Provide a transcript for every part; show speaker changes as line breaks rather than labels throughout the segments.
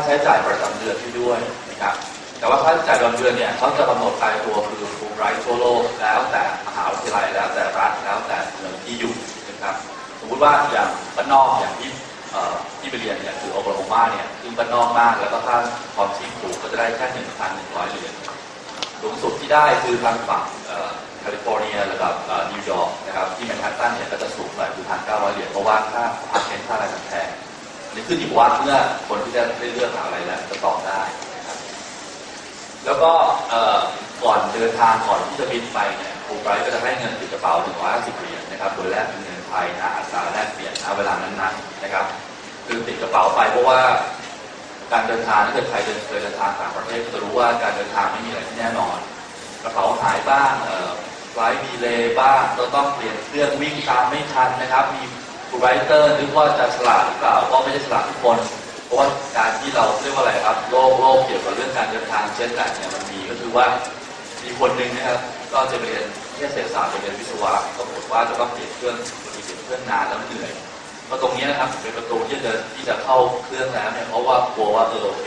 าใช้จ่ายประจำเดือนที่ด้วยนะครับ แต่ว่าค่าใช้จ่ายประจำเดือนเนี่ยเขาจะกำหนดตายตัวคือฟูลไรท์ทั่วโลกแล้วแต่มหาวิทยาลัยแล้วแต่รัฐแล้วแต่เมืองที่อยู่นะครับ สมมติว่าอย่างบ้านนอกอย่างที่เอ่ที่ไปเรียนเนี่ยคือโอคลาโฮมาเนี่ยซึ่งบ้านนอกมากแล้วก็ค่าความชีพสูงก็จะได้แค่หนึ่งพันหนึ่งร้อยเหรียญสูงสุดที่ได้คือทางฝั่งแคลิฟอร์เนียระดับนิวยอร์กนะครับที่แมนฮัตตันเนี่ยก็จะสูงหน่อยคือพันเก้าร้อยเหรียญเพราะว่าค่าพาร์ทเมนค่าอะไรมันแพงนี่ ขึ้นอยู่ว่าเมื่อคนที่จะได้เลือกอะไรแล้วจะตอบได้นะครับ แล้วก็ก่อนเดินทางก่อนที่จะบินไปเนี่ยครูไบรท์ก็จะให้เงินติดกระเป๋าถึง150เหรียญนะครับโดยแลกเป็นเงินไทยนะอัตราแลกเปลี่ยนณเวลานั้นๆนะครับ คือติดกระเป๋าไปเพราะว่าการเดินทางถ้าเกิดใครเดินเคยเดินทางต่างประเทศก็จะรู้ว่าการเดินทางไม่มีอะไรที่แน่นอน กระเป๋าหายบ้างไฟลท์ดีเลยบ้างเราต้องเปลี่ยนเครื่องวิ่งตามไม่ทันนะครับ มี ผู้ไรเตอร์นึกว่าจะฉลาดหรือเปล่าก็ไม่ใช่ฉลาดทุกคน เพราะว่าการที่เราเรียกว่าอะไรครับโลกโลกเกี่ยวกับเรื่องการเดินทางเช่นกันเนี่ยมันมีก็คือว่ามีคนหนึ่งนะครับก็จะเรียนเทศเศรษฐศาสตร์ไปเรียนวิศวะก็บอกว่าจะต้องเปลี่ยนเครื่องบางทีเปลี่ยนเครื่องนานแล้วเหนื่อยเพราะตรงนี้นะครับเป็นประตูที่จะที่จะเข้าเครื่องแล้วเนี่ยเพราะว่ากลัวว่าเออโอเค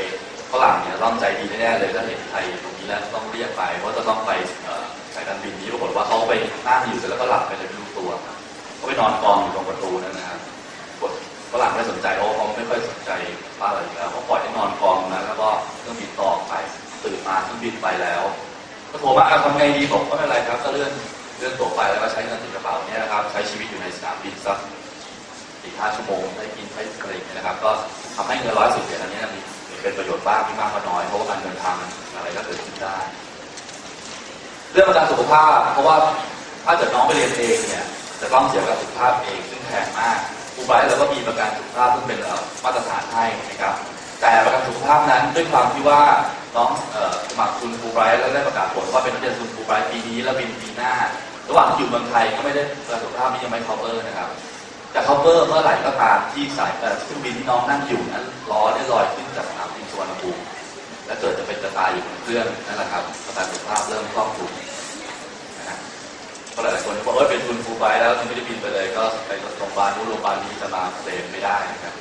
ฝรั่งเนี่ยร่ำใจดีแน่เลยถ้าเห็นไทยตรงนี้แล้วต้องเรียกไปเพราจะต้องไปเอ่อสายการบินนี้ปรากฏว่าเขาไปนั่งอยู่เสร็จแล้วก็หลับไปเลยไม่รู้ตัว เขาไปนอนกองอยู่ตรงประตูนั่นนะครับฝรั่งไม่สนใจเพราะเขาไม่ค่อยสนใจว่าอะไรอยู่แล้วเขาปล่อยให้นอนกองนะแล้วก็เครื่องบินต่อไปตื่นมาเครื่องบินไปแล้วก็โทรมาอะทำไงดีบอกก็ไม่เป็นไรครับก็เลื่อนเลื่อนตัวไปแล้วก็ใช้เงินติดกระเป๋าเนี่ยนะครับใช้ชีวิตอยู่ในสนามบินสักสี่ห้าชั่วโมงได้กินได้อะไรเงี้ยนะครับ ก็ทำให้เงินร้อยสิบเหรียญอันนี้มีเป็นประโยชน์บ้างไม่มากก็น้อยเพราะว่าการเดินทางอะไรก็เกิดขึ้นได้ เรื่องประกันสุขภาพเพราะว่าถ้าเกิดน้องไปเรียนเองเนี่ย จะต้องเสียกันสุขภาพเองซึ่งแพงมากผู้ไบรท์เราก็มีประกันสุขภาพซึ่งเป็นมาตรฐานให้นะครับ แต่ประกันสุขภาพนั้นด้วยความที่ว่าน้องสมัครทุนฟูไบรท์แล้วได้ประกาศผลว่าเป็นนักเรียนทุนฟูไบรท์ปีนี้แล้วบินปีหน้า ระหว่างที่อยู่เมืองไทยก็ไม่ได้ประกันสุขภาพนี้ยังไม่ cover นะครับแต่ cover เมื่อไหร่ก็ตามที่สายเอ่อเครื่องบินที่น้องนั่งอยู่นั้นล้อได้ลอยขึ้นจากสนามบินสุวรรณภูมิและเกิดจะเป็นจะตายอยู่บนเครื่องนั่นแหละครับประกันสุขภาพเริ่มครอบคลุมนะครับก็หลายๆคนบอกว่าเป็นทุนฟู ไบรท์แล้วไม่ได้บินไปเลยก็ไปโรงพยาบาลนู้นโรงพยาบาลนี้จะมาเคลมไม่ได้นะครับ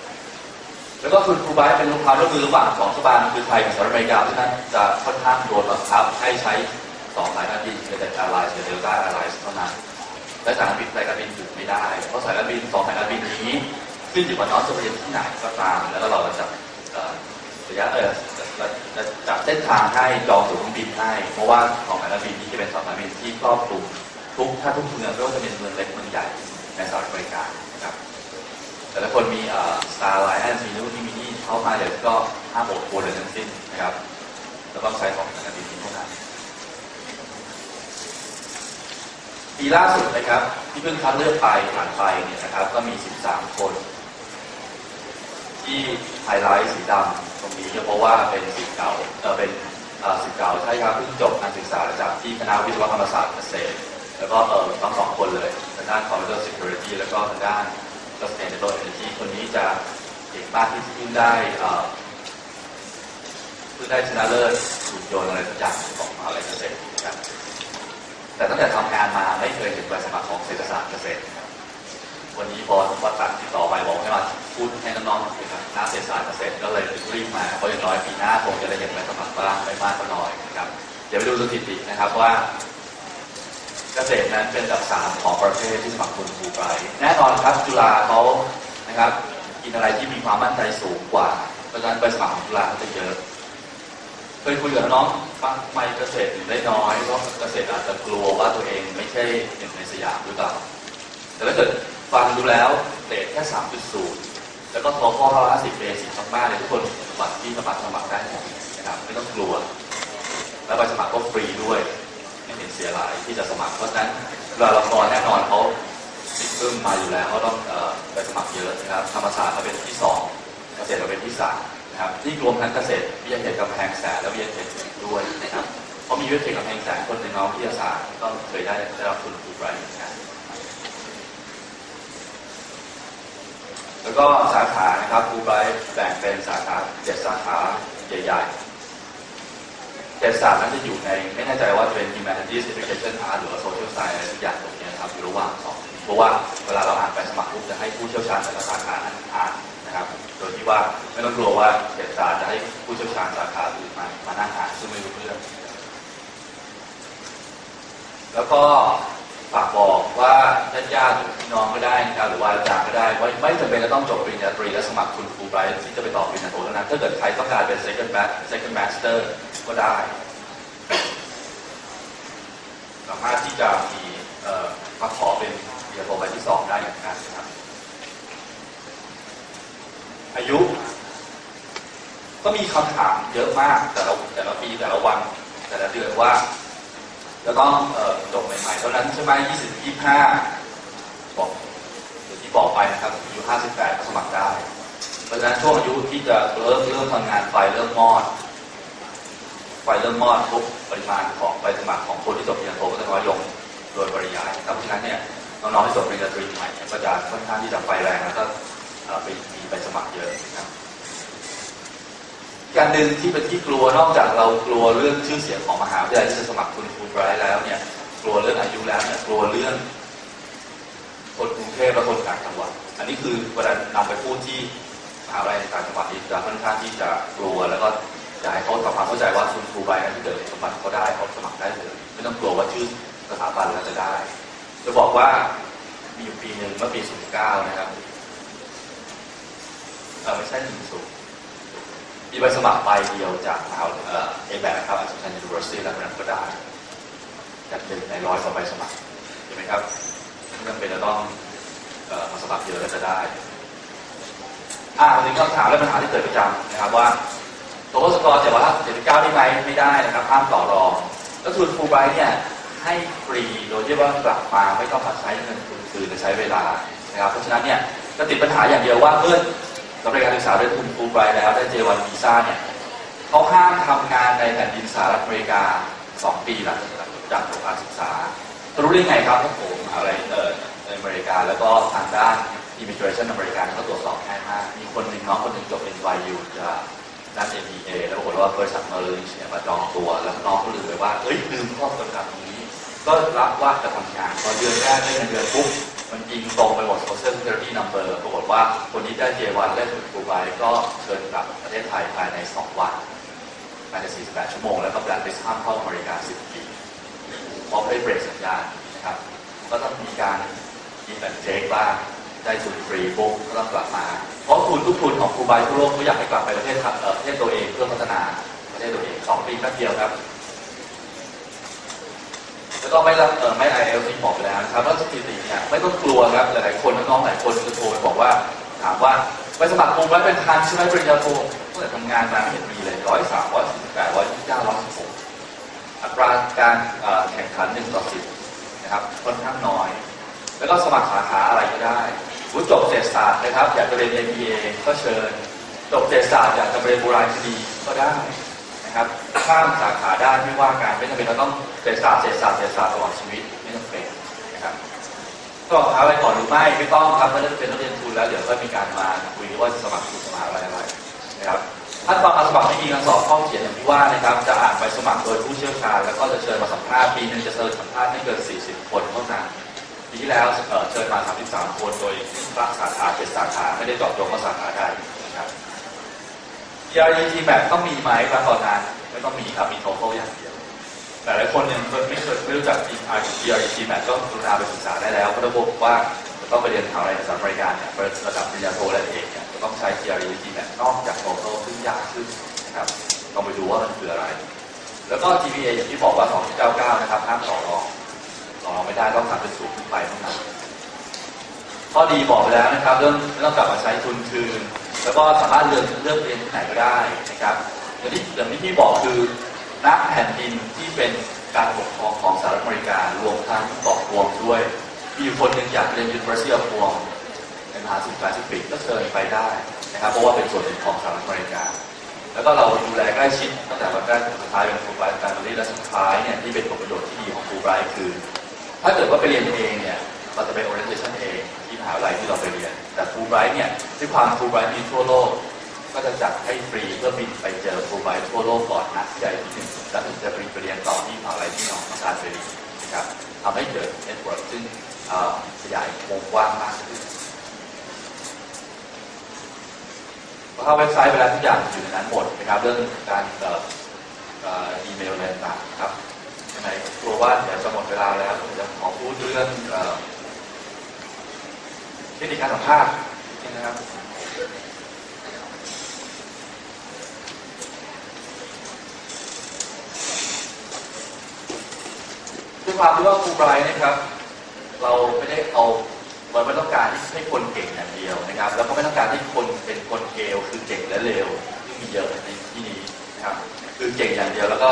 แล้วก็คุณครูไบเป็นลูกค้าร่วมมือระหว่างสองรัฐบาลคือไทยกับสหรัฐอเมริกาเพราะฉะนั้นจะค่อนข้างโดนบังคับให้ใช้สองสายการบินคือแต่แอร์ไลน์เดลต้าแอร์ไลน์เท่านั้นและสายการบินสายการบินอื่นไม่ได้ เพราะสายการบินสองสายการบินนี้ขึ้นอยู่กับน้องจะไปเรียนที่ไหนก็ตาม แล้วก็เราจะจัดเอ่อระยะเออจะจะจัดเส้นทางให้จองตั๋วเครื่องบินให้ เพราะว่าสองสายการบินนี้จะเป็นสองสายการบินที่ครอบคลุม ทุกถ้าทุกเมืองไม่ว่าจะเป็นเมืองเล็กเมืองใหญ่ในสหรัฐอเมริกานะครับแต่ละคนมีเอ่อ Star Alliance มีนู่นนี่มีนี่เข้ามาเดี๋ยวก็ห้ามโอดโอนเลยทั้งสิ้นนะครับแล้วต้องใช้ของสายการบินนี้เท่านั้นปีล่าสุดนะครับ ที่เพิ่งคัดเลือกไปผ่านไปเนี่ยนะครับ ก็มี 13 คน ที่ไฮไลท์สีดำตรงนี้เพราะว่าเป็นสิทธิ์เก่าเออเป็นสิทธิ์เก่าใช่ครับเพิ่งจบการศึกษาจากที่คณะวิศวกรรมศาสตร์เกษตร แล้วก็เออทั้งสองคนเลยทางด้าน Computer Security แล้วก็ทางด้าน Sustainable Energy คนนี้จะเก่งมากที่เพิ่งได้เอ่อเพิ่งได้ชนะเลิศหุ่นยนต์อะไรทุกอย่างของมหาวิทยาลัยเกษตรนะครับแต่ตั้งแต่ทำงานมาไม่เคยเห็นใบสมัครของเศรษฐศาสตร์เกษตรครับวันนี้พอวัดตัดติดต่อไปบอกให้มาพูดให้น้องๆนะครับคณะเศรษฐศาสตร์เกษตรก็เลยรีบมาเพราะอย่างน้อยปีหน้าคงจะได้เห็นใบสมัครบ้างไม่มากก็น้อยนะครับเดี๋ยวไปดูสถิตินะครับว่า เกษตรนั้นเป็นอันดับสามของประเทศที่สมัครทุนฟูไบรท์แน่นอนครับจุฬาเขานะครับกินอะไรที่มีความมั่นใจสูงกว่าเพราะฉะนั้นไปสมัครของจุฬาเขาจะเยอะเคยคุยกับน้องว่าทำไมเกษตรถึงได้น้อยเพราะเกษตรอาจจะกลัวว่าตัวเองไม่ใช่หนึ่งในสยามหรือเปล่าแต่ถ้าเกิดฟังดูแล้วเรทแค่สามจุดศูนย์แล้วก็ทอข้อห้าสิบเบสิกมากๆเลยทุกคนสมัครที่สมัครสมัครได้หมดนะครับไม่ต้องกลัว แล้วใบสมัครก็ฟรีด้วย เห็นเสียหลายที่จะสมัคร เพราะฉะนั้นเวลาเรากรแน่นอนเขาติดเพิ่มมาอยู่แล้วเขาต้องไปสมัครเยอะนะครับธรรมศาสตร์เขาเป็นที่สองเกษตรเราเป็นที่สามนะครับนี่รวมทั้งเกษตรวิทยาเขตกำแพงแสนและวิทยาเขตอื่นด้วยนะครับเพราะมีวิทยาเขตกำแพงแสนคนในน้องวิทยาศาสตร์ก็เคยได้ได้รับทุนฟูไบรท์นะครับแล้วก็สาขานะครับฟูไบรท์แบ่งเป็นสาขาเจ็ดสาขาใหญ่ๆ เศรษฐศาสตร์นั้นจะอยู่ในไม่แน่ใจว่าจะเป็น humanities education art หรือว่า social science อะไรทุกอย่างตรงนี้นะครับอยู่ระหว่างสองเพราะว่าเวลาเราอ่านไปสมัครปุ๊บจะให้ผู้เชี่ยวชาญแต่ละสาขานั้นอ่านนะครับ โดยที่ว่าไม่ต้องกลัวว่าเศรษฐศาสตร์จะให้ผู้เชี่ยวชาญสาขาอื่นมามานั่งอ่านซึ่งไม่รู้เรื่องแล้วก็ ฝากบอกว่าญาติๆหรือน้องก็ได้นะครับหรือว่าอาจารย์ก็ได้ว่าไม่จำเป็นจะต้องจบปริญญาตรีและสมัครทุนฟูไบรท์ที่จะไปต่อปริญญาโทเท่านั้นถ้าเกิดใครต้องการเป็น second ma second master ก็ได้ สามารถที่จะมีเอ่อมาขอเป็นปริญญาโทใบที่สองได้เหมือนกันนะครับ อายุ ก็มีคำถามเยอะมากแต่ละแต่ละปีแต่ละวัน แต่ละเดือนว่า จะต้องเอ่อจบใหม่ๆเท่านั้นใช่ไหม20 25บอกอย่างที่บอกไปนะครับอายุ58ก็สมัครได้ เพราะฉะนั้นช่วงอายุที่จะเริ่มเริ่มทำงานไฟเริ่มมอดไฟเริ่มมอดปุ๊บปริมาณของใบสมัครของคนที่จบปริญญาโทก็จะน้อยลงโดยปริยายนะครับเพราะฉะนั้นเนี่ยน้องๆที่จบปริญญาตรีใหม่เนี่ยก็จะค่อนข้างที่จะไฟแรงแล้วก็ไปมีใบสมัครเยอะนะครับ การหนึ่งที่เป็นที่กลัวนอกจากเรากลัวเรื่องชื่อเสียงของมหาวิทยาลัยที่จะสมัครทุนฟูไบรท์แล้วเนี่ยกลัวเรื่องอายุแล้วเนี่ยกลัวเรื่องคนกรุงเทพและคนต่างจังหวัดอันนี้คือเวลานำไปพูดที่มหาวิทยาลัยต่างจังหวัดนี่จะค่อนข้างที่จะกลัวแล้วก็อยากให้เขาทำความเข้าใจว่าทุนฟูไบรท์นั้นที่เกิดสมบัติเขาได้เขาสมัครได้เลยไม่ต้องกลัวว่าชื่อสถาบันแล้วจะได้ จะบอกว่ามีอยู่ปีหนึ่งเมื่อปี 09 นะครับเออไม่ใช่หนึ่งศูนย์ มีใบสมัครใบเดียวจากมหาวิทยาลัยเอแบกครับอาจารย์ยูนิเวอร์ซิตี้แล้วนั้นก็ได้จากหนึ่งในร้อยกว่าใบสมัครใช่ไหมครับไม่จำเป็นจะต้องมาสมัครเยอะแล้วจะได้อ่าวันนี้คำถามและปัญหาที่เกิดประจำนะครับว่าตัวสกอร์เจ็ดร้อยห้าสิบเจ็ดเก้าได้ไหมไม่ได้นะครับห้ามต่อรองแล้วทุนฟูลไบรท์เนี่ยให้ฟรีโดยที่ว่ากลับมาไม่ต้องมาใช้เงินทุนคืนหรือใช้เวลานะครับเพราะฉะนั้นเนี่ยจะติดปัญหาอย่างเดียวว่าเมื่อ สำหรับการศึกษาด้วยทุนฟูลไบรท์แล้วได้เจวันวีซ่าเนี่ยเขาห้ามทำงานในแผ่นดินสหรัฐอเมริกา 2 ปีหลังจากจบการศึกษารู้ได้ไงครับเพราผมอะไรเออในอเมริกาแล้วก็ทางด้าน immigration อเมริกันเขาตรวจสอบง่ายมาก มีคนหนึ่งน้องคนหนึ่งจบ NYU จากด้าน MBA แล้วปรากฏว่าบริษัทมอร์ลินเนี่ยมาจองตัว แล้วน้องก็ลืมไปว่า เอ้ยลืมข้อจำกัดตรงนี้ ก็รับว่าจะทำงานพอเดือนแรกได้เงินเดือนปุ๊บ มันยิงตรงไปหมด social security number ปรากฏว่าคนที่ได้เจวันและถูกฟูไบก็เชิญกลับประเทศไทยภายใน 2 วันภายใน 48 ชั่วโมง แล้วก็แบล็คลิสต์ห้ามเข้าอเมริกา 10 ปีพร้อมได้เบรกสัญญาณนะครับ ก็ต้องมีการมีแบบเจ๊กบ้างได้ทุนฟรีปุ๊บก็ต้องกลับมา เพราะทุนทุกทุนของฟูไบทั่วโลกเขาอยากให้กลับไปประเทศประเทศตัวเองเพื่อพัฒนาประเทศตัวเองสองปีแป๊บเดียวครับ แล้วก็ไม่รับไม่ไอเอลที่บอกแล้วนะครับว่าสถิติเนี่ยไม่ต้องกลัวครับหลายๆคนน้องๆหลายคนจะโทรไปบอกว่าถามว่าไปสมัครครูไว้เป็นทันใช่ไหมปริญญาโทเมื่อทำงานมาไม่เห็นมีเลยร้อยสามร้อยสี่สิบแปดร้อยยี่สิบเก้าร้อยสิบหกอัตราการแข่งขันหนึ่งต่อสิบนะครับค่อนข้างน้อย แล้วก็สมัครสาขาอะไรก็ได้วุฒิจบเศรษฐศาสตร์นะครับ อยากจะเรียน MBA ก็เชิญ จบเศรษฐศาสตร์อยากจะเรียนโบราณคดีก็ได้ นะครับข้ามสาขาได้ไม่ว่ากันไม่จำเป็นเราต้องเศรษฐศาสตร์เศรษฐศาสตร์เศรษฐศาสตร์ตลอดชีวิตไม่จำเป็นนะครับก็หาอะไรก่อนหรือไม่ไม่ต้องครับเมื่อเป็นนักเรียนทุนแล้วเดี๋ยวก็มีการมาคุยว่าสมัครทุนสมัครอะไรอะไรนะครับถ้าตอนมาสมัครไม่มีการสอบข้อเขียนอย่างที่ว่านะครับ จะอ่านใบสมัครโดยผู้เชี่ยวชาญแล้วก็จะเชิญมาสัมภาษณ์ปีนึงจะเชิญสัมภาษณ์ไม่เกิน 40 คนเท่านั้นปีที่แล้วเชิญมา 33 คนโดยรักสาขาเจ็ดสาขาไม่ได้เจาะจงว่าสาขาใด นะครับ PRET แบบต้องมีไหมครับตอนนั้นไม่ต้องมีครับ มีโทเ l อย่างเดียวแต่หลายคนยังไม่เคยไม่รู้จัก PRET แบบก็กรุณาไปศึกษาได้แล้วเพราะระบบว่าจะต้องไปเรียนมหาวิทยาลัยสหรัฐอเมริกาเนี่ยระดับปริญญาโทและเอกเนี่ยจะต้องใช้ PRET แบบนอกจากโทเ l ซึ่งยากขึ้นนะครับลองไปดูว่ามันคืออะไร แล้วก็ GPA อย่างที่บอกว่า2.99นะครับห้ามต่อรองต่อรองไม่ได้ต้องทำเป็นสูงขึ้นไปเท่านั้นข้อดีบอกไปแล้วนะครับ เรื่องไม่ต้องกลับมาใช้ทุนคืน แล้วก็สามารถเลือกเลือกเรียนที่ไหนก็ได้นะครับอย่างที่อย่างที่พี่บอกคือนักแผ่นดินที่เป็นการปกครองของสหรัฐอเมริการวมทั้งเกาะกวมด้วย มีอยู่คนหนึ่งอยากเรียน University of Guam ในมหาวิทยาลัยแปซิฟิกก็เชิญไปได้นะครับเพราะว่าเป็นส่วนหนึ่งของสหรัฐอเมริกา แล้วก็เราดูแลใกล้ชิดตั้งแต่วันแรกสุดท้ายเป็นฟูไบรท์การบริและสุดท้ายเนี่ยที่เป็นผลประโยชน์ที่ดีของฟูไบรท์คือ ถ้าเกิดว่าไปเรียนเองเนี่ยเราจะไป orientation เอง หาวิทยาลัยที่เราไปเรียน แต่ฟูไบรท์เนี่ยด้วยความฟูไบรท์มีทั่วโลก ก็จะจัดให้ฟรีเพื่อบินไปเจอฟูไบรท์ทั่วโลกก่อนนะที่ใหญ่ที่หนึ่งแล้วถึงจะไปเรียนต่อที่มหาวิทยาลัยที่น้ององการไปเรียนนะครับทำให้เกิด network ซึ่งอ่อขยายวงกว้างมากขึ้นเข้าเว็บไซต์ไปแล้วทุกอย่างอยู่ในนั้นหมดนะครับเรื่องการอ,อ,อ,อ,อีเมลอะไรต่างๆครับยังไงกลัวว่าเดี๋ยวจะหมดเวลาแล้วผมจะขอพูดเรื่อง เอ่อเทคนิคการสัมภาษณ์นี่นะครับด้วยความที่ว่าครูไบรท์นะครับ เราไม่ได้เอาเราไม่ต้องการที่ให้คนเก่งอย่างเดียวนะครับ แล้วก็ไม่ต้องการให้คนเป็นคนเกลคือเก่งและเลวที่มีเยอะในที่นี้นะครับ คือเก่งอย่างเดียวแล้วก็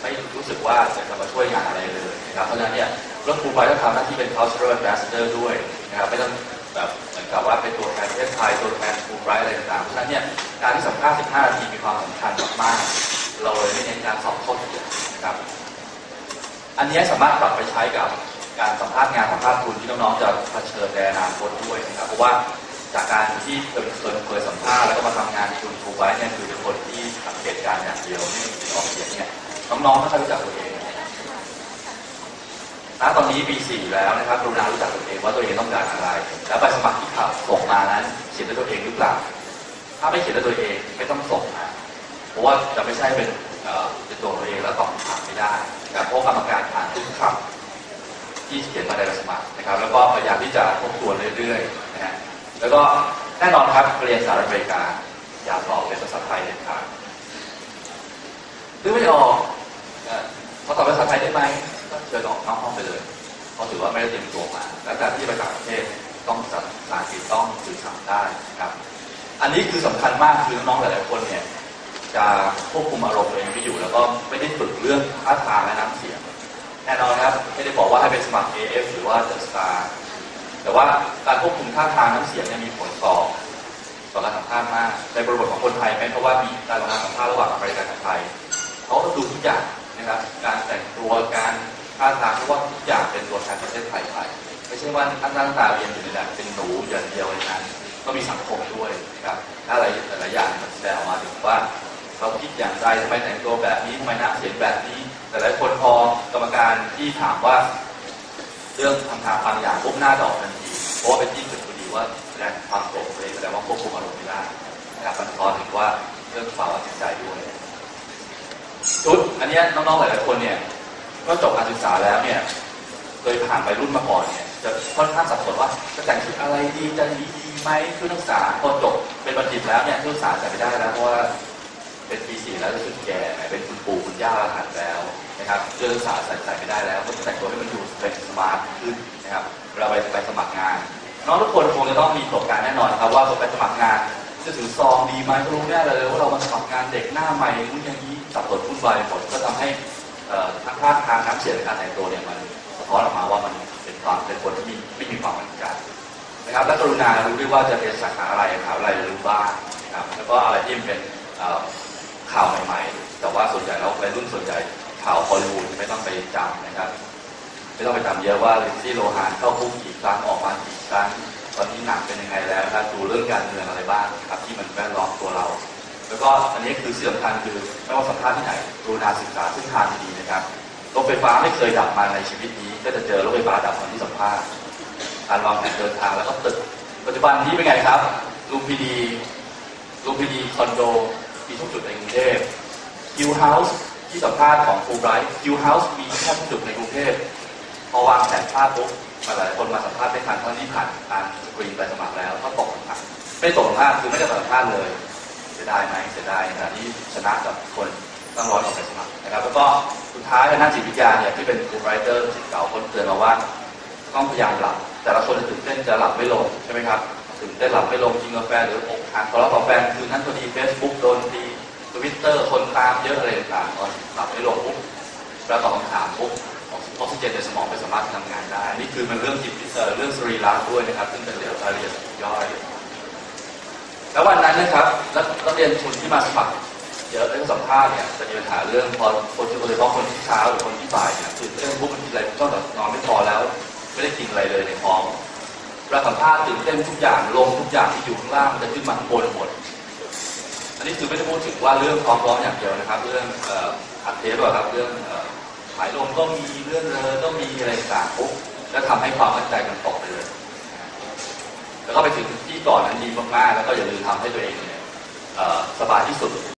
ไม่รู้สึกว่าจะมาช่วยงานอะไรเลยนะครับ เพราะฉะนั้นเนี่ย รื่องครูไบรท์ต้องทำหน้าที่เป็น cultural ambassador ด้วยนะครับไม่ต้องแบบเหมือนกับว่าเป็นตัวแทนประเทศไทยตัวแทนครูไบรท์อะไรต่างๆเพราะฉะนั้นเนี่ยการที่สัมภาษณ์15นาทีมีความสำคัญมากๆเราเลยไม่เน้นการสอบข้อเขียนนะครับอันนี้สามารถปรับไปใช้กับการสัมภาษณ์งานสัมภาษณ์คุณที่น้องๆจะเผชิญในอนาคตด้วยนะครับเพราะว่าจากการที่เคยเคยเคยสัมภาษณ์แล้วก็มาทำงานคุณครูไว้เนี่ยคือเป็นคนที่สังเกตการณ์อย่างเดียวไม่ออกเสียงเนี่ยน้องๆไม่ค่อยรู้จักตัวเอง ณตอนนี้ปีสี่แล้วนะครับกรุณารู้จักตัวเองว่าตัวเองต้องการอะไร แล้วใบสมัครที่ขับส่งมานั้นเขียนด้วยตัวเองหรือเปล่า ถ้าไม่เขียนด้วยตัวเองไม่ต้องส่งมาเพราะว่าจะไม่ใช่เป็นเป็นตัวเราเองแล้วตอบถามไม่ได้นะครับเพราะกรรมการอ่านทุกคำที่เขียนมาในใบสมัครนะครับ แล้วก็พยายามที่จะทบทวนเรื่อยๆนะฮะแล้วก็แน่นอนครับเรียนสารอเมริกาอย่าตอบเป็นภาษาไทยเด็ดขาดหรือไม่ออกเอ่อพอตอบภาษาไทยได้ไหม เชิญออกนอกห้องไปเลยเพราะถือว่าไม่ได้เตรียมตัวมาแล้วการที่ไปต่างประเทศต้องภาษาอังกฤษต้องสื่อสารได้นะครับอันนี้คือสำคัญมากคือน้องๆหลายๆคนเนี่ยจะควบคุมอารมณ์ตัวเองไม่อยู่ แล้วก็ไม่ได้ฝึกเรื่องท่าทางและน้ำเสียงแน่นอนครับไม่ได้บอกว่าให้ไปสมัคร AF หรือว่า The Star แต่ว่าการควบคุมท่าทางน้ำเสียงเนี่ยมีผลต่อต่อการสัมภาษณ์มาก ในบริบทของคนไทยไหมเพราะว่ามีการทำงานสัมภาษณ์ระหว่างอเมริกันกับไทยเขาดูทุกอย่างนะครับการแต่งตัวการ ท่าทางเพราะว่าทุกอย่างเป็นตัวแทนประเทศไทยไปไม่ใช่ว่าท่านตั้งตาเรียนอยู่ในแบบเป็นหนูอย่างเดียวในนั้นก็มีสังคมด้วยนะครับอะไรหลายอย่างมันแสดงออกมาถึงว่าเราคิดอย่างไรทำไมแต่งตัวแบบนี้ทำไมน้ำเสียงแบบนี้ แต่หลายคนพอกรรมการที่ถามว่า เรื่องคำถามบางอย่างปุ๊บหน้าดอกทันทีเพราะว่าเป็นที่จุดพอดีว่าแสดงความโกรธตัวเองแสดงว่าควบคุมอารมณ์ไม่ได้นะครับมันสะท้อนถึงว่าเรื่องความตัดสินใจด้วยชุดอันนี้น้องๆหลายๆคนเนี่ย ก็จบการศึกษาแล้วเนี่ยเคยผ่านไปรุ่นมาก่อนเนี่ยจะค่อนข้างสับสนว่าจะแต่งชุดอะไรดีจะดีดีไหมชุดนักศึกษาพอจบเป็นบัณฑิตแล้วเนี่ยนักศึกษาใส่ไม่ได้แล้วเพราะว่าเป็นปีสี่แล้วรู้สึกแก่เป็นคุณปู่คุณย่าหันแล้วนะครับเรื่องสาใส่ใส่ไม่ได้แล้วก็แต่งตัวให้มันดูเป็นสมาร์ทขึ้นนะครับเวลาไปไปสมัครงานน้องทุกคนคงจะต้องมีประสบการณ์แน่นอนครับว่าไปสมัครงานจะถือซองดีไหมรู้แน่เลยว่าเรามาสมัครงานเด็กหน้าใหม่นู้นอย่างนี้สับสนวุ่นวายหมดก็ทำให้ ทางท่าทางน้ำเสียงในการแต่งตัวเนี่ยมันสะท้อนออกมาว่ามันเป็นความเป็นคนที่มีไม่มีความมั่นใจนะครับและกรุณารู้ด้วยว่าจะเรียนสาขาอะไรมหาวิทยาลัยรู้บ้างนะครับแล้วก็อะไรที่เป็นข่าวใหม่ๆแต่ว่าส่วนใหญ่แล้ววัยรุ่นส่วนใหญ่ข่าวฮอลลีวูดไม่ต้องไปจำนะครับไม่ต้องไปจำเยอะว่าลิซี่โลหานเข้าคุกกี่ครั้งออกมากี่ครั้งตอนนี้หนักเป็นยังไงแล้วนะดูเรื่องการเมืองอะไรบ้างครับที่มันแวดล้อมตัวเรา แล้วก็อันนี้คือสิ่งสำคัญคือไม่ว่าสัมภาษณ์ที่ไหนกรุณาศึกษาเส้นทางดีๆนะครับรถไฟฟ้าไม่เคยดับมาในชีวิตนี้ ก็จะเจอรถไฟฟ้าดับตอนที่สัมภาษณ์การวางแผนเดินทางแล้วก็ตึก ปัจจุบันนี้เป็นไงครับลุมพินีลุมพินีคอนโดมีทุกจุดในกรุงเทพคิวเฮาส์ที่สัมภาษณ์ของฟูไบรท์คิวเฮาส์มีแค่ทุกจุดในกรุงเทพพอวางแผนภาพปุ๊บมาหลายคนมาสัมภาษณ์ไม่ทันเท่านี้ผ่านการสกรีนไปสมัครแล้วก็ตกสัมภาษณ์ไม่ตกสัมภาษณ์คือไม่ได้สัมภาษณ์เลย สียดายไหมเสียดายนะที่ชนะกับคนตั้งร้อยออกไปสมัครนะครับ แล้วก็สุดท้ายทางด้านจิตวิทยาเนี่ยที่เป็นฟูไรเตอร์สิทธิ์เก่าคนเตือนมาว่าต้องพยายามหลับ แต่ละคนจะตื่นเต้นจะหลับไม่ลงใช่ไหมครับตื่นเต้นหลับไม่ลงกินกาแฟหรืออกหักทะเลาะกับแฟนคือนั้นพอดีเฟซบุ๊กโดนทีทวิตเตอร์คนตามเยอะอะไรต่างๆพอหลับไม่ลงปุ๊บเราตอบคำถามปุ๊บออกซิเจนในสมองไม่สามารถทำงานได้ นี่คือมันเรื่องจิตเอ่อเรื่องสรีระด้วยนะครับ ซึ่งเป็นเรื่องรายละเอียดย่อย แล้ววันนั้นนะครับนักเรียนทุนที่มาสมัครเยอะเรื่องสัมภาษณ์เนี่ยจะมีปัญหาเรื่องพอคนที่โดยเฉพาะคนที่เช้าหรือคนที่บ่ายเนี่ยตื่นเต้นปุ๊บมันกินอะไรก็แบบนอนไม่พอแล้ว ไม่ได้กินอะไรเลยในท้องเวลาสัมภาษณ์ตื่นเต้นทุกอย่างลงทุกอย่างที่อยู่ข้างล่างมันจะขึ้นมาข้างบนหมดอันนี้คือไม่ได้พูดถึงว่าเรื่องความร้อนอย่างเดียวนะครับ เรื่องอัดเทปด้วยครับเรื่องหายลมก็มีเรื่องเลอก็มีอะไรต่างปุ๊บแล้วทำให้ความมั่นใจมันตกไป แล้วก็ไปถึงที่ก่อนนั้นดีมากๆ แล้วก็อย่าลืมทำให้ตัวเองเนี่ยสบายที่สุด